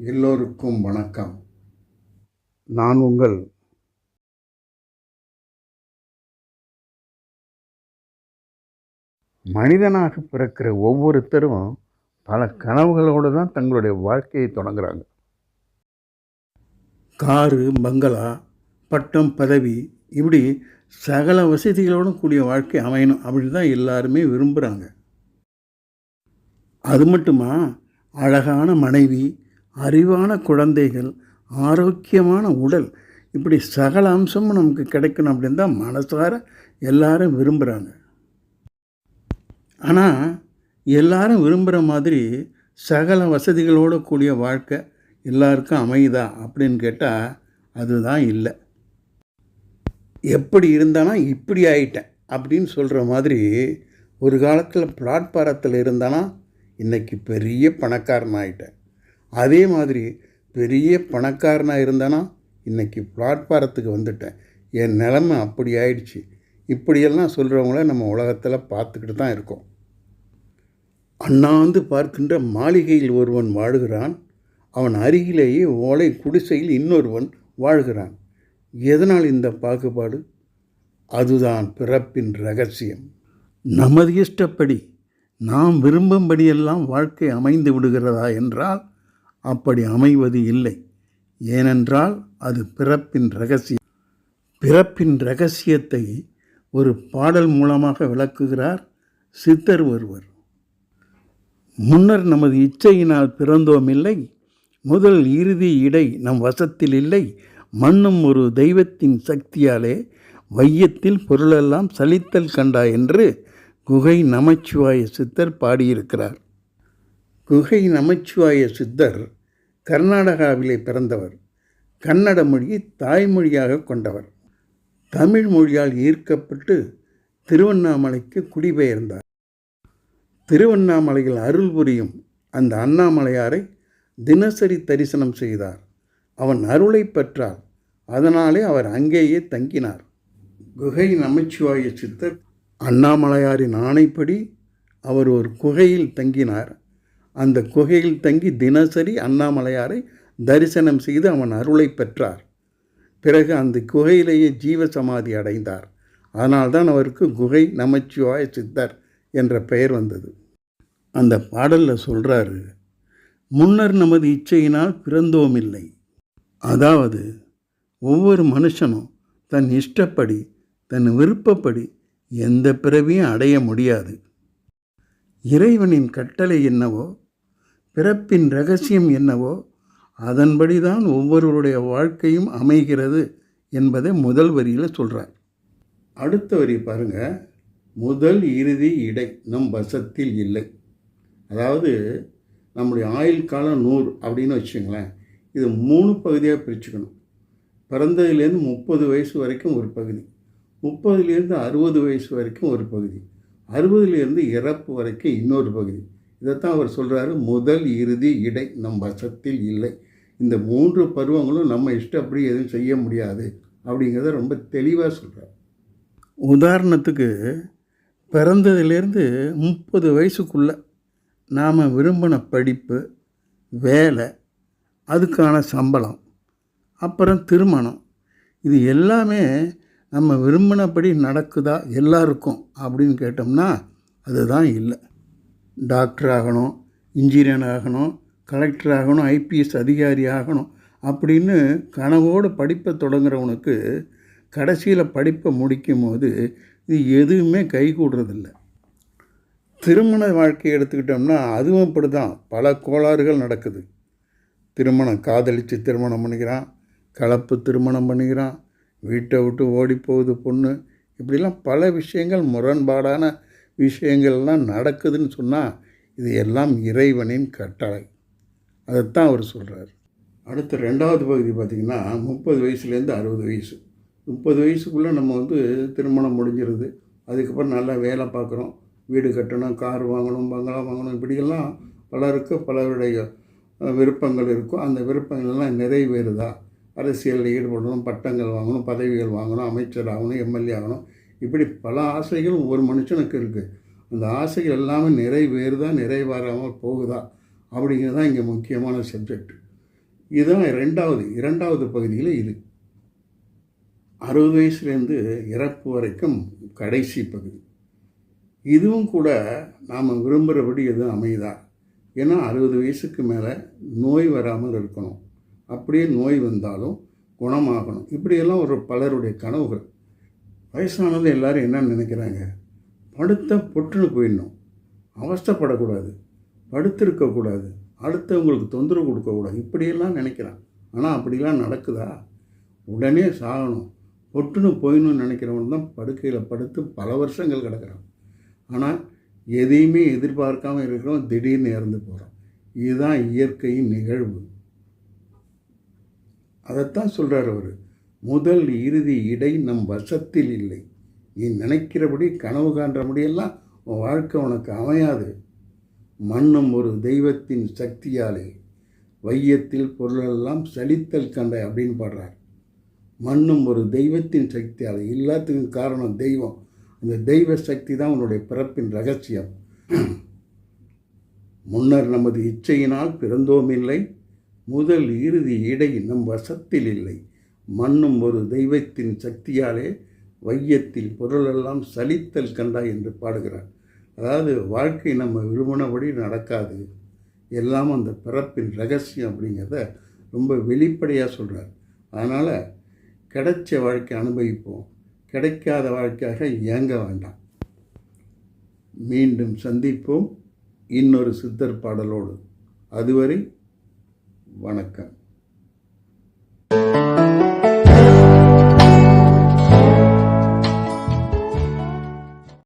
எல்லோருக்கும் வணக்கம். நான் உங்கள் மனிதனாக பிறக்கிற ஒவ்வொருத்தரும் பல கனவுகளோடு தான் தங்களுடைய வாழ்க்கையை தொடங்குறாங்க. காரு பங்களா பட்டம் பதவி இப்படி சகல வசதிகளோடும் கூடிய வாழ்க்கை அமையணும் அப்படின்னு தான் எல்லாருமே விரும்புகிறாங்க அது மட்டுமா? அழகான மனைவி அறிவான குழந்தைகள் ஆரோக்கியமான உடல் இப்படி சகல அம்சமும் நமக்கு கிடைக்கணும் அப்படின்னு தான் மனசார எல்லாரும் விரும்புகிறாங்க ஆனால் எல்லாரும் விரும்புகிற மாதிரி சகல வசதிகளோடு கூடிய வாழ்க்கை எல்லாருக்கும் அமையுதா அப்படின்னு கேட்டால் அதுதான் இல்லை. எப்படி இருந்தானா இப்படி ஆயிட்டேன் அப்படின்னு சொல்கிற மாதிரி ஒரு காலத்தில் பிளாட்பாரத்தில் இருந்தானா இன்றைக்கி பெரிய பணக்காரன் ஆயிட்டேன் அதே மாதிரி பெரிய பணக்காரனாக இருந்தானா இன்றைக்கி பிளாட்பாரத்துக்கு வந்துட்டேன். என் நிலமை அப்படி ஆயிடுச்சு. இப்படியெல்லாம் சொல்கிறவங்கள நம்ம உலகத்தில் பார்த்துக்கிட்டு தான் இருக்கோம். அண்ணாந்து பார்க்கின்ற மாளிகையில் ஒருவன் வாழுகிறான். அவன் அருகிலேயே ஓலை குடிசையில் இன்னொருவன் வாழ்கிறான். எதனால் இந்த பாகுபாடு? அதுதான் பிறப்பின் ரகசியம். நமது இஷ்டப்படி நாம் விரும்பும்படியெல்லாம் வாழ்க்கை அமைந்து விடுகிறதா என்றால் அப்படி அமைவது இல்லை. ஏனென்றால் அது பிறப்பின் ரகசியம். பிறப்பின் ரகசியத்தை ஒரு பாடல் மூலமாக விளக்குகிறார் சித்தர் ஒருவர். முன்னர் நமது இச்சையினால் பிறந்தோம் இல்லை. முதல் இறுதி இடை நம் வசத்தில் இல்லை. மண்ணும் ஒரு தெய்வத்தின் சக்தியாலே வையத்தில் பொருளெல்லாம் சலித்தல் கண்டா என்று குகை நமச்சிவாய சித்தர் பாடியிருக்கிறார். குகை நமச்சிவாய சித்தர் கர்நாடகாவிலே பிறந்தவர். கன்னட மொழியை தாய்மொழியாக கொண்டவர். தமிழ் மொழியால் ஈர்க்கப்பட்டு திருவண்ணாமலைக்கு குடிபெயர்ந்தார். திருவண்ணாமலையில் அருள் புரியும் அந்த அண்ணாமலையாரை தினசரி தரிசனம் செய்தார். அவன் அருளை பெற்றார். அதனாலே அவர் அங்கேயே தங்கினார். குகை நமச்சிவாய சித்தர் அண்ணாமலையாரின் ஆணைப்படி அவர் ஒரு குகையில் தங்கினார். அந்த குகையில் தங்கி தினசரி அண்ணாமலையாரை தரிசனம் செய்து அவன் அருளை பெற்றார். பிறகு அந்த குகையிலேயே ஜீவ சமாதி அடைந்தார். அதனால்தான் அவருக்கு குகை நமச்சிவாய சித்தர் என்ற பெயர் வந்தது. அந்த பாடலில் சொல்கிறாரு முன்னர் நமது இச்சையினால் பிறந்தோமில்லை அதாவது ஒவ்வொரு மனுஷனும் தன் இஷ்டப்படி தன் விருப்பப்படி எந்த பிறவியும் அடைய முடியாது. இறைவனின் கட்டளை என்னவோ பிறப்பின் ரகசியம் என்னவோ அதன்படி தான் ஒவ்வொருவருடைய வாழ்க்கையும் அமைகிறது என்பதை முதல் வரியில் சொல்கிறார் அடுத்த வரி பாருங்கள் முதல் இறுதி இடை நம் வசத்தில் இல்லை. அதாவது நம்முடைய ஆயுள் காலம் நூறு அப்படின்னு வச்சுங்களேன் இது மூணு பகுதியாக பிரிச்சுக்கணும். பிறந்ததுலேருந்து முப்பது வயசு வரைக்கும் ஒரு பகுதி. முப்பதுலேருந்து அறுபது வயசு வரைக்கும் ஒரு பகுதி. அறுபதுலேருந்து இறப்பு வரைக்கும் இன்னொரு பகுதி. இதைத்தான் அவர் சொல்கிறாரு முதல் இறுதி இடை நம் வசத்தில் இல்லை. இந்த மூன்று பருவங்களும் நம்ம இஷ்டப்படி எதுவும் செய்ய முடியாது அப்படிங்கிறத ரொம்ப தெளிவாக சொல்கிறார் உதாரணத்துக்கு பிறந்ததுலேருந்து முப்பது வயசுக்குள்ளே நாம் விரும்பின படிப்பு வேலை அதுக்கான சம்பளம் அப்புறம் திருமணம் இது எல்லாமே நம்ம விரும்பினபடி நடக்குதா எல்லாருக்கும் அப்படின்னு கேட்டோம்னா அதுதான் இல்லை. டாக்டர் ஆகணும் இன்ஜினியர் ஆகணும் கலெக்டர் ஆகணும் ஐபிஎஸ் அதிகாரி ஆகணும் அப்படின்னு கனவோடு படிப்பை தொடங்குறவனுக்கு கடைசியில் படிப்பை முடிக்கும் போது இது எதுவுமே கை கூடுறதில்ல. திருமண வாழ்க்கையை எடுத்துக்கிட்டோம்னா அதுவும் இப்படி தான் பல கோளாறுகள் நடக்குது. திருமணம் காதலித்து திருமணம் பண்ணிக்கிறான் கலப்பு திருமணம் பண்ணிக்கிறான் வீட்டை விட்டு ஓடி போகுது பொண்ணு. இப்படிலாம் பல விஷயங்கள் முரண்பாடான விஷயங்கள்லாம் நடக்குதுன்னு சொன்னால் இது எல்லாம் இறைவனின் கட்டளை. அதைத்தான் அவர் சொல்கிறார் அடுத்த ரெண்டாவது பகுதி பார்த்திங்கன்னா முப்பது வயசுலேருந்து அறுபது வயசு. முப்பது வயசுக்குள்ளே நம்ம வந்து திருமணம் முடிஞ்சிருது. அதுக்கப்புறம் நல்லா வேலை பார்க்குறோம். வீடு கட்டணும் கார் வாங்கணும் பங்களா வாங்கணும் இப்படியெல்லாம் பலருக்கு பலருடைய விருப்பங்கள் இருக்கும். அந்த விருப்பங்கள்லாம் நிறைவேறுதா? அரசியலில் ஈடுபடணும் பட்டங்கள் வாங்கணும் பதவிகள் வாங்கணும் அமைச்சர் ஆகணும் எம்எல்ஏ ஆகணும். இப்படி பல ஆசைகள் ஒவ்வொரு மனுஷனுக்கு இருக்குது அந்த ஆசைகள் எல்லாமே நிறைவேறுதா நிறைவேறாமல் போகுதா? அப்படிங்கிறது தான் இங்கே முக்கியமான சப்ஜெக்ட் இதுதான் ரெண்டாவது இரண்டாவது பகுதியில் இது. அறுபது வயசுலேருந்து இறப்பு வரைக்கும் கடைசி பகுதி. இதுவும் கூட நாம் விரும்புகிறபடி எதுவும் அமையுதா? ஏன்னா அறுபது வயசுக்கு மேலே நோய் வராமல் இருக்கணும். அப்படியே நோய் வந்தாலும் குணமாகணும். இப்படியெல்லாம் ஒரு பலருடைய கனவுகள். வயசானது எல்லாரும் என்ன நினைக்கிறாங்க? படுத்த பொட்டுன்னு போயிடணும். அவஸ்தைப்படக்கூடாது. படுத்திருக்கக்கூடாது. அடுத்தவங்களுக்கு தொந்தரவு கொடுக்கக்கூடாது. இப்படியெல்லாம் நினைக்கிறான். ஆனால் அப்படிலாம் நடக்குதா? உடனே சாகணும். பொட்டுன்னு போயிடணும்னு நினைக்கிறவன் தான் படுக்கையில் படுத்து பல வருஷங்கள் கிடக்கிறான். ஆனால் எதையுமே எதிர்பார்க்காம இருக்கிறோம் திடீர்னு இறந்து போகிறோம் இதுதான் இயற்கையின் நிகழ்வு. அதைத்தான் சொல்கிறார் அவர். முதல் இறுதி இடை நம் வசத்தில் இல்லை. நீ நினைக்கிறபடி கனவு காண்ற முடியெல்லாம் உன் வாழ்க்கை உனக்கு அமையாது. மண்ணும் ஒரு தெய்வத்தின் சக்தியாலே வையத்தில் பொருளெல்லாம் சலித்தல் கண்டை அப்படின்னு பாடுறார். மண்ணும் ஒரு தெய்வத்தின் சக்தியாலே எல்லாத்துக்கும் காரணம் தெய்வம். அந்த தெய்வ சக்தி தான் உன்னுடைய பிறப்பின் ரகசியம். முன்னர் நமது இச்சையினால் பிறந்தோமில்லை முதல் இறுதி இடை நம் வசத்தில் இல்லை. மண்ணும் ஒரு தெய்வத்தின் சக்தியாலே வையத்தில் பொருளெல்லாம் சலித்தல் கண்டாய் என்று பாடுகிறார். அதாவது வாழ்க்கை நம்ம விரும்பினபடி நடக்காது. எல்லாம் அந்த பிறப்பின் ரகசியம் அப்படிங்கிறத ரொம்ப வெளிப்படையாக சொல்கிறார் அதனால் கிடைச்ச வாழ்க்கை அனுபவிப்போம். கிடைக்காத வாழ்க்கையாக இயங்க வேண்டாம். மீண்டும் சந்திப்போம். இன்னொரு சித்தர் பாடலோடு. அதுவரை வணக்கம்.